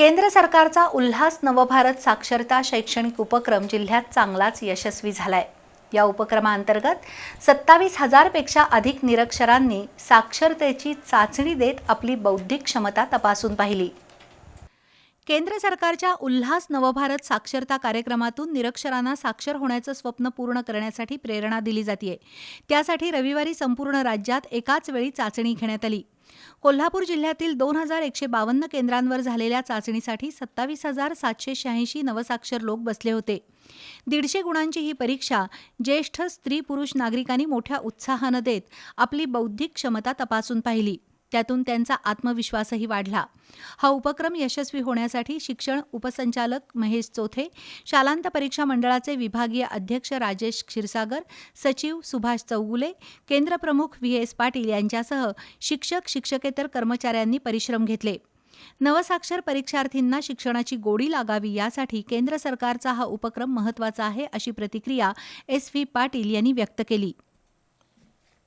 केंद्र सरकारचा उल्हास नवभारत साक्षरता शैक्षणिक उपक्रम जिल्ह्यात चांगलाच यशस्वी झालाय. या उपक्रमाअंतर्गत सत्तावीस हजारपेक्षा अधिक निरक्षरांनी साक्षरतेची चाचणी देत आपली बौद्धिक क्षमता तपासून पाहिली. केंद्र सरकारच्या उल्हास नवभारत साक्षरता कार्यक्रमातून निरक्षरांना साक्षर होण्याचं स्वप्न पूर्ण करण्यासाठी प्रेरणा दिली जाते त्यासाठी रविवारी संपूर्ण राज्यात एकाच वेळी चाचणी घेण्यात आली. कोल्हापूर जिल्ह्यातील दोन हजार एकशे बावन्न केंद्रांवर झालेल्या चाचणीसाठी सत्तावीस हजार सातशे शहाऐंशी नवसाक्षर लोक बसले होते. दीडशे गुणांची ही परीक्षा ज्येष्ठ स्त्री पुरुष नागरिकांनी मोठ्या उत्साहानं देत आपली बौद्धिक क्षमता तपासून पाहिली. त्यातून त्यांचा आत्मविश्वासही वाढला. हा उपक्रम यशस्वी होण्यासाठी शिक्षण उपसंचालक महेश चोथे शालांत परीक्षा मंडळाचे विभागीय अध्यक्ष राजेश क्षीरसागर सचिव सुभाष चौगुले केंद्रप्रमुख व्ही एस पाटील यांच्यासह शिक्षक शिक्षकेतर कर्मचाऱ्यांनी परिश्रम घेतले. नवसाक्षर परीक्षार्थींना शिक्षणाची गोडी लागावी यासाठी केंद्र सरकारचा हा उपक्रम महत्त्वाचा आहे अशी प्रतिक्रिया एस व्ही पाटील यांनी व्यक्त केली.